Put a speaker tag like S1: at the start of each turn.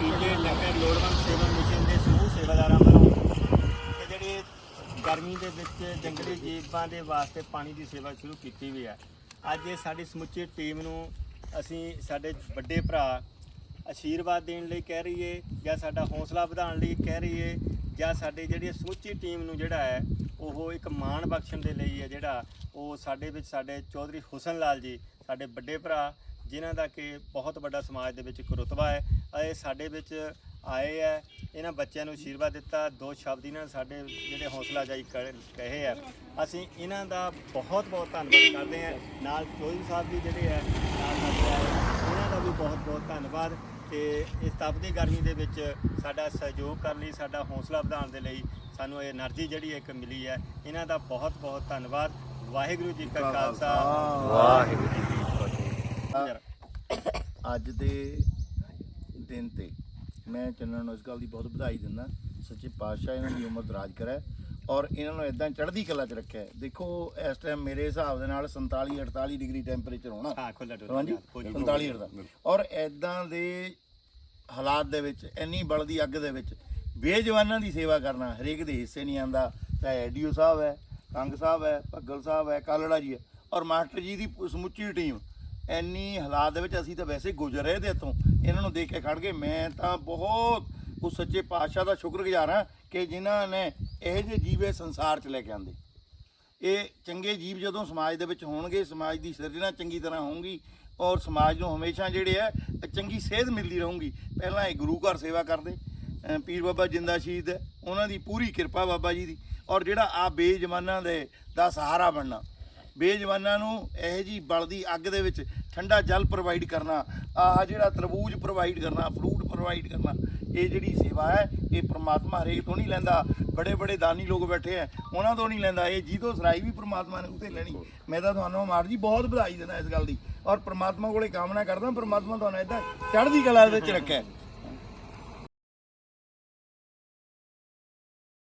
S1: ਲੋੜਵੰਦ ਸੇਵਾ ਮਿਸ਼ਨ ਦੇ ਸਮੂਹ ਸੇਵਾਦਾਰਾਂ ਵੱਲੋਂ ਕਿ ਗਰਮੀ ਦੇ ਵਿੱਚ ਜੰਗਲੀ ਜੀਵਾਂ ਦੇ ਵਾਸਤੇ ਪਾਣੀ ਦੀ ਸੇਵਾ ਸ਼ੁਰੂ ਕੀਤੀ ਵੀ ਹੈ। ਅੱਜ ਇਹ ਸਾਡੀ ਸਮੁੱਚੀ ਟੀਮ ਨੂੰ ਅਸੀਂ ਸਾਡੇ ਵੱਡੇ ਭਰਾ ਅਸ਼ੀਰਵਾਦ ਦੇਣ ਲਈ ਕਹਿ ਰਹੀਏ, ਜਾਂ ਸਾਡਾ ਹੌਸਲਾ ਵਧਾਉਣ ਲਈ ਕਹਿ ਰਹੀਏ, ਜਾਂ ਸਾਡੇ ਜਿਹੜੀ ਸਮੁੱਚੀ ਟੀਮ ਨੂੰ ਜਿਹੜਾ ਹੈ, ਉਹ ਇੱਕ ਮਾਣ ਬਖਸ਼ਣ ਦੇ ਲਈ ਹੈ ਜਿਹੜਾ ਉਹ ਸਾਡੇ ਵਿੱਚ ਸਾਡੇ ਚੌਧਰੀ ਹੁਸਨ ਲਾਲ ਜੀ, ਸਾਡੇ ਵੱਡੇ ਭਰਾ ਜਿਨ੍ਹਾਂ ਦਾ ਕਿ ਬਹੁਤ ਵੱਡਾ ਸਮਾਜ ਦੇ ਵਿੱਚ ਇੱਕ ਹੈ, ਇਹ ਸਾਡੇ ਵਿੱਚ ਆਏ ਹੈ। ਇਹਨਾਂ ਬੱਚਿਆਂ ਨੂੰ ਅਸ਼ੀਰਵਾਦ ਦਿੱਤਾ। ਦੋ ਸ਼ਬਦ ਇਹਨਾਂ ਸਾਡੇ ਜਿਹੜੇ ਹੌਸਲਾ ਅਜਾਈ ਕਹੇ ਆ ਅਸੀਂ ਇਹਨਾਂ ਦਾ ਬਹੁਤ ਬਹੁਤ ਧੰਨਵਾਦ ਕਰਦੇ ਹਾਂ। ਨਾਲ ਚੋਈ ਸਾਹਿਬ ਵੀ ਜਿਹੜੇ ਹੈ, ਨਾਲ ਸਾਡੇ ਆਏ ਉਹਨਾਂ ਦਾ ਵੀ ਬਹੁਤ ਬਹੁਤ ਧੰਨਵਾਦ ਤੇ ਇਸ ਤਪਦੀ ਗਰਮੀ ਦੇ ਵਿੱਚ ਸਾਡਾ ਸਹਿਯੋਗ ਕਰਨ ਲਈ, ਸਾਡਾ ਹੌਸਲਾ ਵਧਾਉਣ ਦੇ ਲਈ ਸਾਨੂੰ ਇਹ એનર્ਜੀ ਜਿਹੜੀ ਇੱਕ ਮਿਲੀ ਹੈ। ਇਹਨਾਂ ਦਾ ਬਹੁਤ ਬਹੁਤ ਧੰਨਵਾਦ। ਵਾਹਿਗੁਰੂ ਜੀ ਕਾ ਖਾਲਸਾ। ਵਾਹਿਗੁਰੂ ਜੀ
S2: ਅੱਜ ਦੇ ਦਿਨ ਤੇ ਮੈਂ ਚੰਨਨ ਨੂੰ ਇਸ ਗੱਲ ਦੀ ਬਹੁਤ ਵਧਾਈ ਦਿੰਦਾ ਸੱਚੇ ਪਾਤਸ਼ਾਹ ਇਹਨਾਂ ਦੀ ਉਮਰ ਦਰਾਜ ਕਰੇ ਔਰ ਇਹਨਾਂ ਨੂੰ ਇਦਾਂ ਚੜ੍ਹਦੀ ਕਲਾ 'ਚ ਰੱਖਿਆ। ਦੇਖੋ ਇਸ ਟਾਈਮ ਮੇਰੇ ਹਿਸਾਬ ਦੇ ਨਾਲ 47 48 ਡਿਗਰੀ ਟੈਂਪਰੇਚਰ ਹੋਣਾ।
S1: ਹਾਂ ਖੁੱਲਾ
S2: ਹਾਂਜੀ? 47 ਦਾ ਔਰ ਐਦਾਂ ਦੇ ਹਾਲਾਤ ਦੇ ਵਿੱਚ ਇੰਨੀ ਬਲਦੀ ਅੱਗ ਦੇ ਵਿੱਚ ਬੇਜਵਾਨਾਂ ਦੀ ਸੇਵਾ ਕਰਨਾ ਹਰੇਕ ਦੇ ਹਿੱਸੇ ਨਹੀਂ ਆਂਦਾ ਚਾਹੇ ਐਡੀਓ ਸਾਹਿਬ ਹੈ ਕੰਗ ਸਾਹਿਬ ਹੈ ਭੱਗਲ ਸਾਹਿਬ ਹੈ ਕਾਲੜਾ ਜੀ ਹੈ। ਔਰ ਮਾਸਟਰ ਜੀ ਦੀ ਸਮੁੱਚੀ ਟੀਮ ਇੰਨੀ ਹਾਲਾਤ ਦੇ ਵਿੱਚ ਅਸੀਂ ਤਾਂ ਵੈਸੇ ਗੁਜ਼ਰ ਰਹੇ ਤੇ। ਇੱਥੋਂ ਇਹਨਾਂ ਨੂੰ ਦੇਖ ਕੇ ਖੜ ਗਏ। ਮੈਂ ਤਾਂ ਬਹੁਤ ਉਹ ਸੱਚੇ ਪਾਤਸ਼ਾਹ ਦਾ ਸ਼ੁਕਰਗੁਜ਼ਾਰ ਹਾਂ ਕਿ ਜਿਨ੍ਹਾਂ ਨੇ ਇਹੋ ਜਿਹੇ ਜੀਵੇ ਸੰਸਾਰ 'ਚ ਲੈ ਕੇ ਆਂਦੇ ਇਹ ਚੰਗੇ ਜੀਵ ਜਦੋਂ ਸਮਾਜ ਦੇ ਵਿੱਚ ਹੋਣਗੇ ਸਮਾਜ ਦੀ ਸਿਰਜਣਾ ਚੰਗੀ ਤਰ੍ਹਾਂ ਹੋਊਗੀ ਔਰ ਸਮਾਜ ਨੂੰ ਹਮੇਸ਼ਾ ਜਿਹੜੇ ਹੈ ਚੰਗੀ ਸੇਧ ਮਿਲਦੀ ਰਹੂਗੀ। ਪਹਿਲਾਂ ਇਹ ਗੁਰੂ ਘਰ ਸੇਵਾ ਕਰਦੇ ਪੀਰ ਬਾਬਾ ਜਿੰਦਾ ਸ਼ਹੀਦ ਹੈ, ਉਹਨਾਂ ਦੀ ਪੂਰੀ ਕਿਰਪਾ ਬਾਬਾ ਜੀ ਦੀ। ਔਰ ਜਿਹੜਾ ਆ ਬੇਜ਼ਮਾਨਾਂ ਦੇ ਦਾ ਸਹਾਰਾ ਬਣਨਾ ਬੇਜਵਾਨਾਂ ਨੂੰ ਇਹ ਜੀ ਬਲਦੀ ਅੱਗ ਦੇ ਵਿੱਚ ਠੰਡਾ ਜਲ ਪ੍ਰੋਵਾਈਡ ਕਰਨਾ, ਆਹ ਜਿਹੜਾ ਤਰਬੂਜ ਪ੍ਰੋਵਾਈਡ ਕਰਨਾ ਫਰੂਟ ਪ੍ਰੋਵਾਈਡ ਕਰਨਾ, ਇਹ ਜਿਹੜੀ ਸੇਵਾ ਹੈ, ਇਹ ਪ੍ਰਮਾਤਮਾ ਹਰੇਕ ਤੋਂ ਨਹੀਂ ਲੈਂਦਾ। ਬੜੇ ਬੜੇ ਦਾਨੀ ਲੋਕ ਬੈਠੇ ਆ ਉਹਨਾਂ ਤੋਂ ਨਹੀਂ ਲੈਂਦਾ। ਇਹ ਜਿਹਤੋਂ ਸਰਾਈ ਵੀ ਪ੍ਰਮਾਤਮਾ ਨੇ ਉਤੇ ਲੈਣੀ। ਮੈਂ ਤਾਂ ਤੁਹਾਨੂੰ ਮਾਰ ਜੀ ਬਹੁਤ ਵਧਾਈ ਦਿੰਦਾ ਇਸ ਗੱਲ ਦੀ। ਔਰ ਪ੍ਰਮਾਤਮਾ ਕੋਲੇ ਕਾਮਨਾ ਕਰਦਾ, ਪ੍ਰਮਾਤਮਾ ਤੁਹਾਨੂੰ ਏਦਾਂ ਚੜ੍ਹਦੀ ਕਲਾ ਦੇ ਵਿੱਚ ਰੱਖੇ।